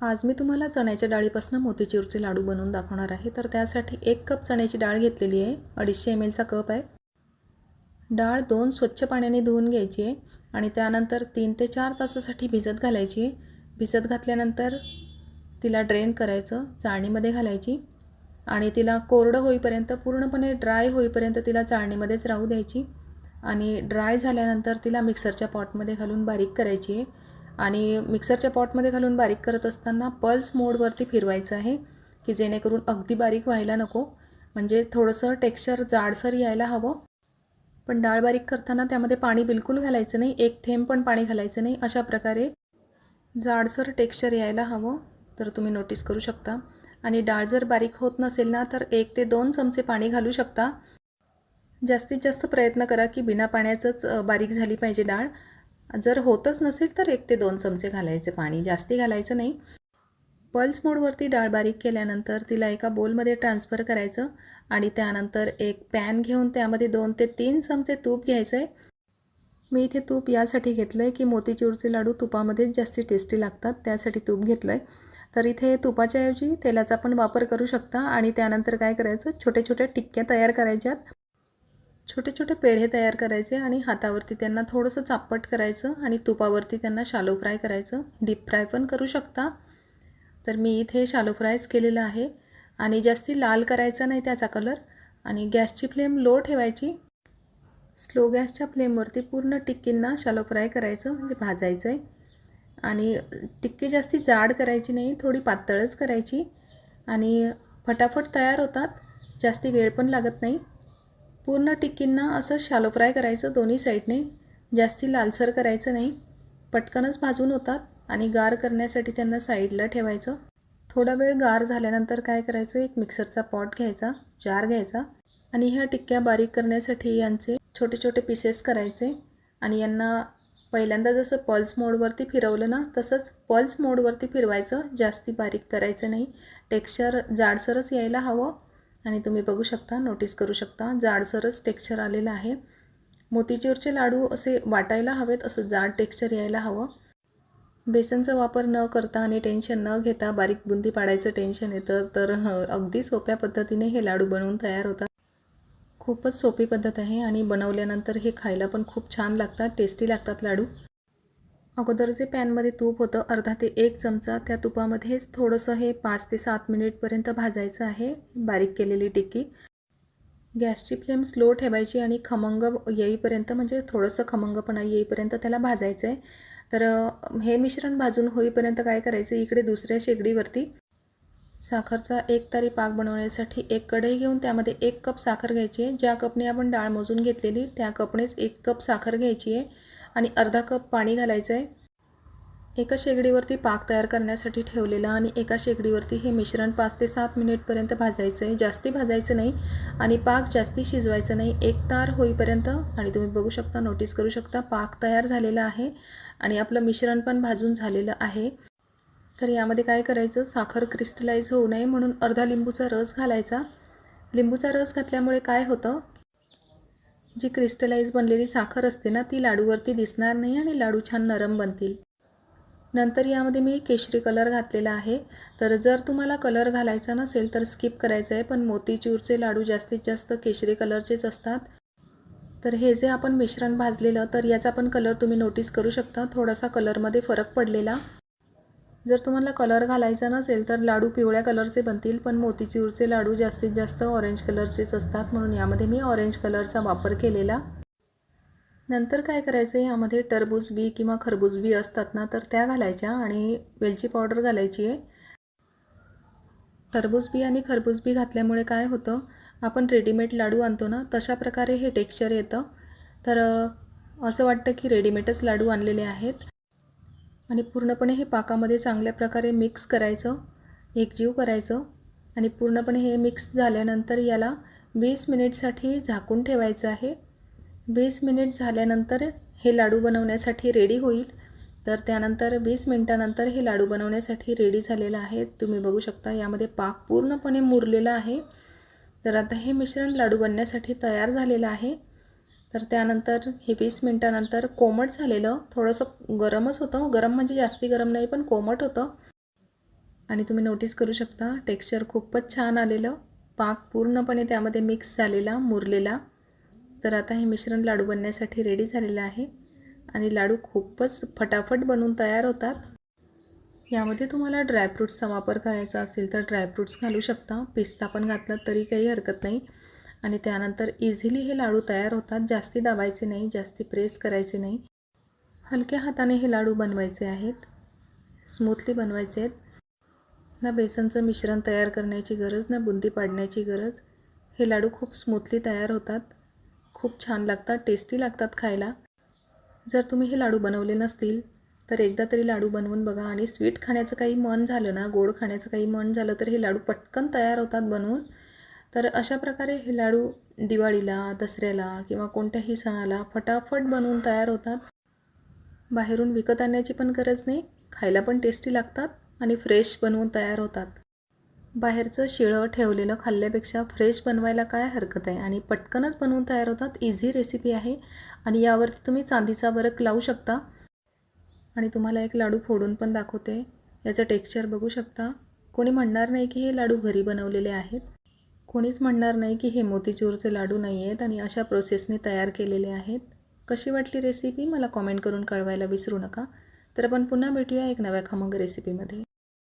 आज मी तुम्हाला चण्याच्या डाळीपासून मोतीचूरचे लाडू बनवून दाखवणार आहे. तर त्यासाठी एक कप चण्याची डाळ घेतलेली आहे. अडीचशे एम एलचा कप आहे. डाळ दोन स्वच्छ पाण्याने धुवून घ्यायची आहे आणि त्यानंतर तीन ते चार तासासाठी भिजत घालायची आहे. भिजत घातल्यानंतर तिला ड्रेन करायचं चाळणीमध्ये घालायची आणि तिला कोरडं होईपर्यंत पूर्णपणे ड्राय होईपर्यंत तिला चाळणीमध्येच राहू द्यायची आणि ड्राय झाल्यानंतर तिला मिक्सरच्या पॉटमध्ये घालून बारीक करायची आहे. आणि मिक्सरच्या पॉटमध्ये घालून बारीक करत असताना पल्स मोडवरती फिरवायचं आहे की जेणेकरून अगदी बारीक व्हायला नको. म्हणजे थोडंसं टेक्स्चर जाडसर यायला हवं. पण डाळ बारीक करताना त्यामध्ये पाणी बिलकुल घालायचं नाही एक थेंब पण पाणी घालायचं नाही. अशा प्रकारे जाडसर टेक्स्चर यायला हवं तर तुम्ही नोटीस करू शकता. आणि डाळ जर बारीक होत नसेल ना तर एक ते दोन चमचे पाणी घालू शकता. जास्तीत जास्त प्रयत्न करा की बिना पाण्याचंच बारीक झाली पाहिजे डाळ. जर होतच नसेल तर एक ते दोन चमचे घालायचे पाणी जास्ती घालायचं नाही. पल्स मोडवरती डाळ बारीक केल्यानंतर तिला एका बोलमध्ये ट्रान्सफर करायचं आणि त्यानंतर एक पॅन घेऊन त्यामध्ये दोन ते तीन चमचे तूप घ्यायचं आहे मी इथे तूप यासाठी घेतलं आहे की मोतीचूरचे लाडू तुपामध्येच जास्ती टेस्टी लागतात त्यासाठी तूप घेतलं आहे तर इथे तुपाच्याऐवजी तेलाचा पण वापर करू शकता आणि त्यानंतर काय करायचं? छोटे छोटे टिक्क्या तयार करायच्यात. छोटे छोटे पेढे तयार करायचे आणि हातावरती त्यांना थोडंसं चापट करायचं आणि तुपावरती त्यांना शालो फ्राय करायचं. डीप फ्राय पण करू शकता. तर मी इथे शालो फ्रायच केलेलं आहे. आणि जास्ती लाल करायचा नाही त्याचा कलर आणि गॅसची फ्लेम लो ठेवायची. स्लो गॅसच्या फ्लेमवरती पूर्ण टिक्कींना शालो फ्राय करायचं म्हणजे भाजायचं आहे आणि टिक्की जास्ती जाड करायची नाही थोडी पातळच करायची. आणि फटाफट तयार होतात. जास्ती वेळ पण लागत नाही. पूर्ण टिक्कींना असं शालो फ्राय करायचं दोन्ही साईडने जास्ती लालसर करायचं नाही. पटकनच भाजून होतात आणि गार करण्यासाठी त्यांना साईडला ठेवायचं. थोडा वेळ गार झाल्यानंतर काय करायचं? एक मिक्सरचा पॉट घ्यायचा जार घ्यायचा आणि ह्या टिक्क्या बारीक करण्यासाठी यांचे छोटे छोटे पीसेस करायचे आणि यांना पहिल्यांदा जसं पल्स मोडवरती फिरवलं ना तसंच पल्स मोडवरती फिरवायचं. जास्ती बारीक करायचं नाही. टेक्स्चर जाडसरच यायला हवं. आणि तुम्ही बघू शकता नोटीस करू शकता जाडसरच टेक्स्चर आलेलं आहे. मोतीचूरचे लाडू असे वाटायला हवेत असं जाड टेक्स्चर यायला हवं. बेसनचा वापर न करता आणि टेन्शन न घेता बारीक बुंदी पाडायचं टेन्शन येतं तर ह, अगदी सोप्या पद्धतीने हे लाडू बनवून तयार होतात. खूपच सोपी पद्धत आहे आणि बनवल्यानंतर हे खायला पण खूप छान लागतात टेस्टी लागतात लाडू. अगोदर जे पॅनमध्ये तूप होतं अर्धा ते एक चमचा त्या तुपामध्येच थोडंसं हे पाच ते सात मिनिटपर्यंत भाजायचं आहे बारीक केलेली टिक्की. गॅसची फ्लेम स्लो ठेवायची आणि खमंग येईपर्यंत म्हणजे थोडंसं खमंगपणा येईपर्यंत त्याला भाजायचं आहे तर हे मिश्रण भाजून होईपर्यंत काय करायचं इकडे दुसऱ्या शेगडीवरती साखरचा एक तारी पाक बनवण्यासाठी एक कढई घेऊन त्यामध्ये एक कप साखर घ्यायची आहे. ज्या कपने आपण डाळ मोजून घेतलेली त्या कपनेच एक कप साखर घ्यायची आहे. आणि अर्धा कप पाणी घालायचं आहे एका शेगडीवरती पाक तयार करण्यासाठी ठेवलेला आणि एका शेगडीवरती हे मिश्रण पाच ते सात मिनिटपर्यंत भाजायचं आहे जास्ती भाजायचं नाही आणि पाक जास्ती शिजवायचं नाही. एक तार होईपर्यंत आणि तुम्ही बघू शकता नोटीस करू शकता पाक तयार झालेला आहे आणि आपलं मिश्रण पण भाजून झालेलं आहे. तर यामध्ये काय करायचं? साखर क्रिस्टलाइज होऊ नये म्हणून अर्धा लिंबूचा रस घालायचा. लिंबूचा रस घातल्यामुळे काय होतं? जी क्रिस्टलाइज बनलेली साखर असते ना ती लाडूवरती दिसणार नाही आणि लाडू छान नरम बनतील. नंतर यामध्ये मी केशरी कलर घातलेला आहे. तर जर तुम्हाला कलर घालायचा नसेल तर स्किप करायचं आहे पण मोतीचूरचे लाडू जास्तीत जास्त केशरी कलरचेच असतात. तर हे जे आपण मिश्रण भाजलेलं तर याचा पण कलर तुम्ही नोटीस करू शकता. थोडासा कलरमध्ये फरक पडलेला. जर तुम्हाला कलर घालायचा नसेल तर लाडू पिवळ्या कलरचे बनतील पण मोतीचूरचे लाडू जास्तीत जास्त ऑरेंज कलरचेच असतात. म्हणून यामध्ये मी ऑरेंज कलरचा वापर केलेला. नंतर काय करायचं यामध्ये टरबूज बी किंवा खरबूज बी असतात ना तर त्या घालायच्या आणि वेलची पावडर घालायची आहे. टरबूज बी आणि खरबूज बी घातल्यामुळे काय होतं? आपण रेडीमेड लाडू आणतो ना तशा प्रकारे हे टेक्स्चर येतं. तर असं वाटतं की रेडीमेडच लाडू आणलेले आहेत. आणि पूर्णपणे हे पाकामध्ये चांगल्या प्रकारे मिक्स करायचं एकजीव करायचं आणि पूर्णपणे हे मिक्स झाल्यानंतर याला वीस मिनिटसाठी झाकून ठेवायचं आहे. वीस मिनिट झाल्यानंतर हे लाडू बनवण्यासाठी रेडी होईल. तर त्यानंतर वीस मिनटानंतर हे लाडू बनवण्यासाठी रेडी झालेलं आहे. तुम्ही बघू शकता यामध्ये पाक पूर्णपणे मुरलेला आहे. तर आता हे मिश्रण लाडू बनण्यासाठी तयार झालेलं आहे. तर त्यानंतर हे वीस मिनटानंतर कोमट झालेलं थोडंसं गरमच होतं. गरम म्हणजे जास्ती गरम नाही पण कोमट होतं. आणि तुम्ही नोटीस करू शकता टेक्स्चर खूपच छान आलेलं. पाक पूर्णपणे त्यामध्ये मिक्स झालेला मुरलेला. तर आता हे मिश्रण लाडू बनण्यासाठी रेडी झालेलं आहे. आणि लाडू खूपच फटाफट बनवून तयार होतात. यामध्ये तुम्हाला ड्रायफ्रूट्सचा वापर करायचा असेल तर ड्रायफ्रूट्स घालू शकता. पिस्ता पण घातला तरी काही हरकत नाही. आणि त्यानंतर इझिली हे लाडू तयार होतात. जास्ती दाबायचे नाही जास्ती प्रेस करायचे नाही. हलक्या हाताने हे लाडू बनवायचे आहेत. स्मूथली बनवायचे आहेत. ना बेसनचं मिश्रण तयार करण्याची गरज ना बुंदी पाडण्याची गरज. हे लाडू खूप स्मूथली तयार होतात. खूप छान लागतात टेस्टी लागतात खायला. जर तुम्ही हे लाडू बनवले नसतील तर एकदा तरी लाडू बनवून बघा. आणि स्वीट खाण्याचं काही मन झालं ना गोड खाण्याचं काही मन झालं तर हे लाडू पटकन तयार होतात बनवून. तर अशा प्रकारे हे लाडू दिवाळीला दसऱ्याला किंवा कोणत्याही सणाला फटाफट बनवून तयार होतात. बाहेरून विकत आणण्याची पण गरज नाही खायला पण टेस्टी लागतात आणि फ्रेश बनवून तयार होतात. बाहेरचं शिळं ठेवलेलं खाल्ल्यापेक्षा फ्रेश बनवायला काय हरकत आहे? आणि पटकनच बनवून तयार होतात इझी रेसिपी आहे. आणि यावरती तुम्ही चांदीचा बरक लावू शकता. आणि तुम्हाला एक लाडू फोडून पण दाखवते. याचं टेक्स्चर बघू शकता. कोणी म्हणणार नाही की हे लाडू घरी बनवलेले आहेत. कोणीच म्हणणार नाही की हे मोतीचूरचे लाडू नाही आहेत आणि अशा प्रोसेसने तयार केलेले आहेत. कशी वाटली रेसिपी मला कॉमेंट करून कळवायला विसरू नका. तर आपण पुन्हा भेटूया एक नव्या खमंग रेसिपीमध्ये